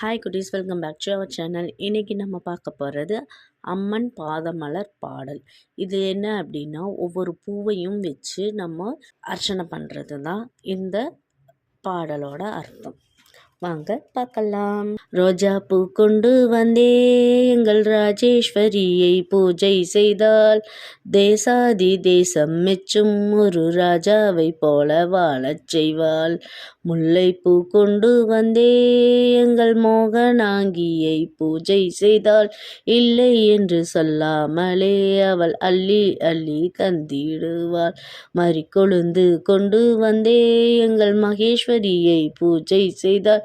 Hi குட்டீஸ் welcome back to our channel இன்றைக்கி நம்ம பார்க்க போகிறது அம்மன் பாதமலர் பாடல். இது என்ன அப்படின்னா ஒவ்வொரு பூவையும் வச்சு நம்ம அர்ச்சனை பண்ணுறது தான் இந்த பாடலோட அர்த்தம். வாங்க பார்க்கலாம். ரோஜா பூ கொண்டு வந்தே எங்கள் ராஜேஸ்வரியை பூஜை செய்தால் தேசாதி தேசம் மெச்சும் ஒரு ராஜாவை போல வாழச் செய்வாள். முல்லைப்பூ கொண்டு வந்தே எங்கள் மோகனாங்கியை பூஜை செய்தால் இல்லை என்று சொல்லாமலே அவள் அள்ளி அள்ளி தந்திடுவாள் மறிக்கொழுந்து கொண்டு வந்தே எங்கள் மகேஸ்வரியை பூஜை செய்தால்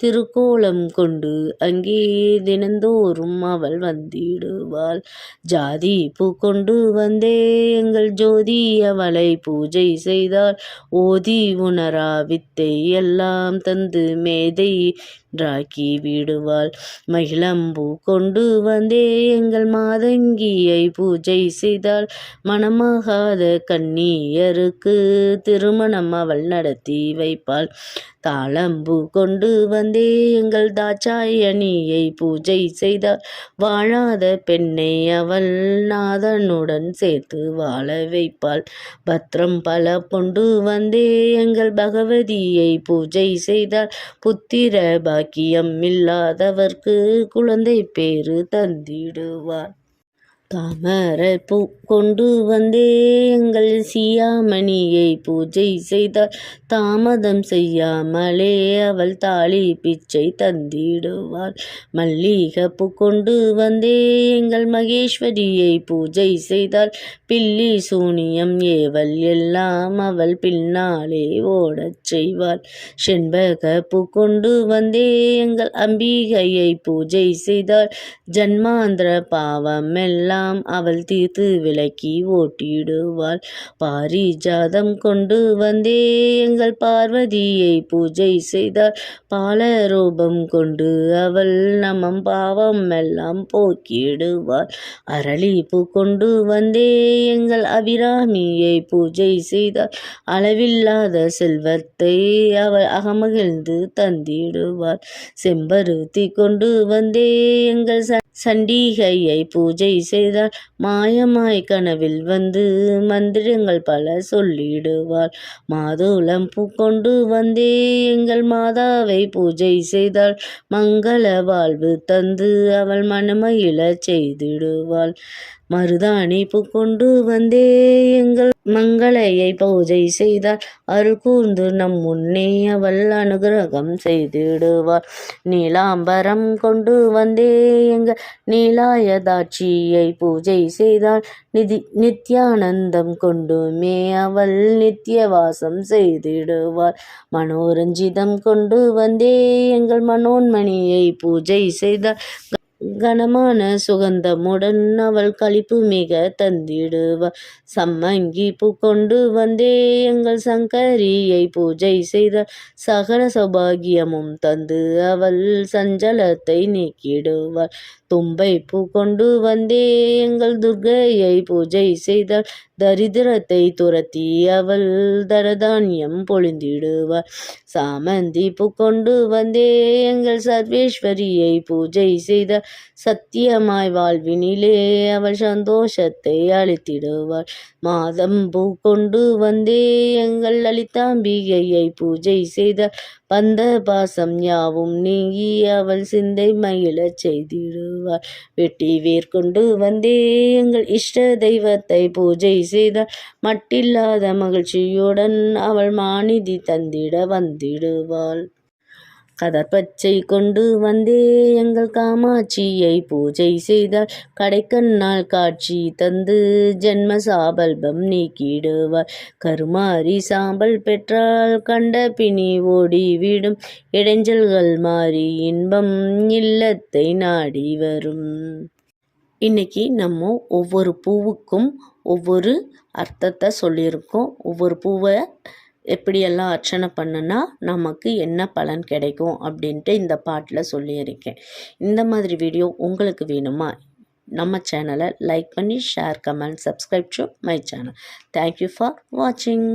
திருக்கோலம் கொண்டு அங்கே தினந்தோறும் அவள் வந்திடுவாள். ஜாதி பூ கொண்டு வந்தே எங்கள் ஜோதி அவளை பூஜை செய்தாள். ஓதி உணரா வித்தை எல்லாம் தந்து மேதை ராக்கி விடுவாள். மகிழம்பூ கொண்டு வந்தே எங்கள் மாதங்கியை பூஜை செய்தாள். மனமாகாத கன்னியருக்கு திருமணம் அவள் நடத்தி வைப்பாள். தாளம்பூ கொண்டு வந்த எங்கள் தாச்சாயணியை பூஜை செய்தால் வாழாத பெண்ணை அவள் நாதனுடன் சேர்த்து வாழ வைப்பாள். பத்திரம் பல கொண்டு வந்தே எங்கள் பகவதியை பூஜை செய்தால் புத்திர பாக்கியம் இல்லாதவர்க்கு குழந்தை பேரு தந்திடுவார். தாமரை பூ கொண்டு வந்தே எங்கள் சியாமணியை பூஜை செய்தார். தாமதம் செய்யாமலே அவள் தாலி பிச்சை தந்திடுவாள். மல்லிகை பூ கொண்டு வந்தே எங்கள் மகேஸ்வரியை பூஜை செய்தால் பில்லி சூனியம் ஏவல் எல்லாம் அவள் பின்னாலே ஓடச் செய்வாள். செண்பக பூ கொண்டு வந்தே எங்கள் அம்பிகையை பூஜை செய்தால் ஜன்மாந்திர பாவம் எல்லாம் எல்லாம் அவள் தீர்த்து விளக்கி ஓட்டிடுவாள். பாரிஜாதம் கொண்டு வந்தே எங்கள் பார்வதியை பூஜை செய்தாள். பாலரூபம் கொண்டு அவள் நமம் பாவம் எல்லாம் போக்கிடுவாள். அரளிப்பு கொண்டு வந்தே எங்கள் அபிராமியை பூஜை செய்தாள். அளவில்லாத செல்வத்தை அவள் அகமகிழ்ந்து தந்திடுவாள். செம்பருத்தி கொண்டு வந்தே எங்கள் சண்டிகையை பூஜை செய்தால் மாயமாய் கனவில் வந்து மந்திரங்கள் பல சொல்லிடுவாள். மாதுளம் பூ கொண்டு வந்தே எங்கள் மாதாவை பூஜை செய்தால் மங்கள வாழ்வு தந்து அவள் மனமயில செய்திடுவாள். மருதாணி கொண்டு வந்தே எங்கள் மங்களையை பூஜை செய்தார். அருள் கூர்ந்து நம் முன்னே அவள் அனுகிரகம் செய்திடுவார். நீலாம்பரம் கொண்டு வந்தே எங்கள் நீலாயதாட்சியை பூஜை செய்தாள் நிதி நித்யானந்தம் கொண்டுமே அவள் நித்திய வாசம் செய்திடுவார். மனோரஞ்சிதம் கொண்டு வந்தே எங்கள் மனோன்மணியை பூஜை செய்தார். கனமான சுகந்தமுடன் அவள் களிப்பு மிக தந்திடுவாள் சம்மங்கி பூ கொண்டு வந்தே எங்கள் சங்கரியை பூஜை செய்தால் சகல சௌபாகியமும் தந்து அவள் சஞ்சலத்தை நீக்கிடுவாள். தும்பை பூ கொண்டு வந்தே எங்கள் துர்கையை பூஜை செய்தாள். தரித்திரத்தை துரத்தி அவள் தரதானியம் பொழிந்திடுவார் சாமந்தி பூ கொண்டு வந்தே எங்கள் சர்வேஸ்வரியை பூஜை செய்த சத்தியமாய் வாழ்வினிலே அவள் சந்தோஷத்தை அளித்திடுவாள். மாதம் பூ கொண்டு வந்தே எங்கள் லலிதாம்பிகையை பூஜை செய்த பந்த பாசம் யாவும் நீங்கி அவள் சிந்தை மகிழச் செய்திடுவாள். வெட்டி வேர் கொண்டு வந்தே எங்கள் இஷ்ட தெய்வத்தை பூஜை செய்தால் மட்டில்லாத மகிழ்ச்சியுடன் அவள் மாநிதி தந்திட வந்திடுவாள். கதற்பச்சை கொண்டு வந்தே எங்கள் காமாட்சியை பூஜை செய்தால் கடைக்கண்ணால் காட்சி தந்து ஜென்ம சாபல்பம் நீக்கிடுவார். கருமாறி சாம்பல் பெற்றால் கண்ட பிணி ஓடிவிடும். இடைஞ்சல்கள் மாறி இன்பம் இல்லத்தை நாடி வரும். இன்னைக்கு நம்ம ஒவ்வொரு பூவுக்கும் ஒவ்வொரு அர்த்தத்தை சொல்லியிருக்கோம். ஒவ்வொரு பூவை எப்படியெல்லாம் அர்ச்சனை பண்ணுனா நமக்கு என்ன பலன் கிடைக்கும் அப்படின்ட்டு இந்த பாட்டில் சொல்லியிருக்கேன். இந்த மாதிரி வீடியோ உங்களுக்கு வேணுமா? நம்ம சேனலை லைக் பண்ணி share comment subscribe to my channel. Thank you for வாட்சிங்